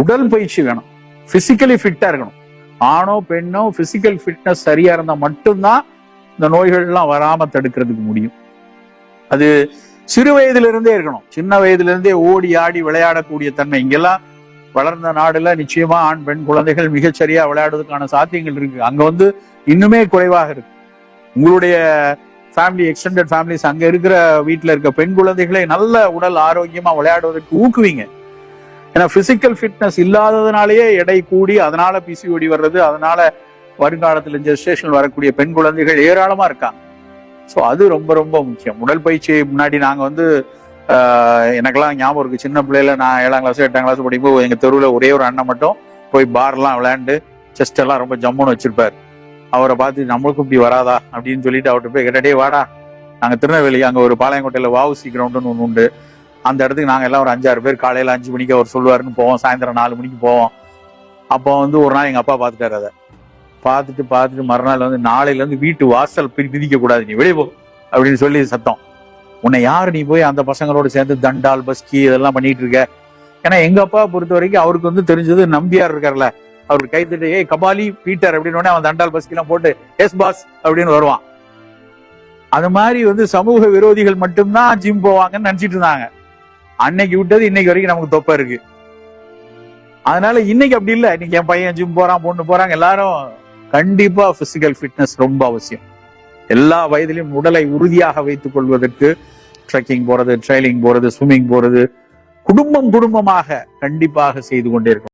உடல் பயிற்சி வேணும். பிசிக்கலி ஃபிட்டா இருக்கணும். ஆணோ பெண்ணோ பிசிக்கல் ஃபிட்னஸ் சரியா இருந்தா மட்டும்தான் இந்த நோய்கள்லாம் வராம தடுக்கிறதுக்கு முடியும். அது சிறு வயதிலிருந்தே இருக்கணும். சின்ன வயதிலிருந்தே ஓடி ஆடி விளையாடக்கூடிய தன்மை. இங்கெல்லாம் வளர்ந்த நாடுல நிச்சயமா ஆண் பெண் குழந்தைகள் மிகச்சரியா விளையாடுவதற்கான சாத்தியங்கள் இருக்கு. அங்க வந்து இன்னுமே குறைவாக இருக்கு. உங்களுடைய ஃபேமிலி எக்ஸ்டெண்டட் ஃபேமிலிஸ் அங்க இருக்கிற வீட்டில் இருக்க பெண் குழந்தைகளை நல்ல உடல் ஆரோக்கியமா விளையாடுவதற்கு ஊக்குவிங்க. ஏன்னா பிசிக்கல் ஃபிட்னஸ் இல்லாததுனாலேயே எடை கூடி அதனால பிசிஓடி வர்றது அதனால வருங்காலத்தில் ஜெஸ்டேஷன் வரக்கூடிய பெண் குழந்தைகள் ஏராளமா இருக்காங்க. ஸோ அது ரொம்ப ரொம்ப முக்கியம். உடற்பயிற்சி முன்னாடி நாங்கள் வந்து எனக்கெல்லாம் ஞாபகம் இருக்கு. சின்ன பிள்ளையில நான் ஏழாம் கிளாஸ் எட்டாம் கிளாஸ் படிக்கும்போது எங்கள் தெருவில் ஒரே ஒரு அண்ணன் மட்டும் போய் பார்லாம் விளையாண்டு செஸ்ட் எல்லாம் ரொம்ப ஜம்முன்னு வச்சிருப்பாரு. அவரை பார்த்து நம்மளுக்கும் இப்படி வராதா? அப்படின்னு சொல்லிட்டு அவர்கிட்ட போய் கேட்டாடே வாடா. நாங்கள் திருநெல்வேலி அங்கே ஒரு பாளையங்கோட்டையில் வாவுசி கிரவுண்டுன்னு ஒன்று உண்டு. அந்த இடத்துக்கு நாங்கள் எல்லாம் ஒரு அஞ்சாறு பேர் காலையில் அஞ்சு மணிக்கு அவர் சொல்லுவாருன்னு போவோம். சாயந்தரம் நாலு மணிக்கு போவோம். அப்போ வந்து ஒரு நாள் எங்கள் அப்பா பார்த்துட்டாரு அதை. பார்த்துட்டு பார்த்துட்டு மறுநாள் வந்து நாளையிலேருந்து வீட்டு வாசல் பிரி பிரிக்க கூடாது நீ வெளியே போ அப்படின்னு சொல்லி சத்தம். உன்னை யார் நீ போய் அந்த பசங்களோட சேர்ந்து தண்டால் பஸ்கி இதெல்லாம் பண்ணிட்டு இருக்க? ஏன்னா எங்க அப்பா பொறுத்த வரைக்கும் அவருக்கு வந்து தெரிஞ்சது நம்பியார் இருக்கார்ல. அவருக்கு கைத்துட்டு ஏய் கபாலி பீட்டர் அப்படின்னு அவன் தண்டால் பஸ்கிலாம் போட்டு எஸ் பாஸ் அப்படின்னு வருவான். அது மாதிரி வந்து சமூக விரோதிகள் மட்டும்தான் ஜிம் போவாங்கன்னு நினைச்சிட்டு இருந்தாங்க. அன்னைக்கு விட்டது இன்னைக்கு வரைக்கும் நமக்கு தொப்பை இருக்கு. அதனால இன்னைக்கு அப்படி இல்லை. இன்னைக்கு என் பையன் ஜிம் போறான் பொண்ணு போறாங்க எல்லாரும் கண்டிப்பா பிசிக்கல் ஃபிட்னஸ் ரொம்ப அவசியம். எல்லா வயதிலும் உடலை உறுதியாக வைத்துக் கொள்வதற்கு ட்ரெக்கிங் போறது ட்ரைலிங் போறது ஸ்விம்மிங் போறது குடும்பம் குடும்பமாக கண்டிப்பாக செய்து கொண்டிருக்கும்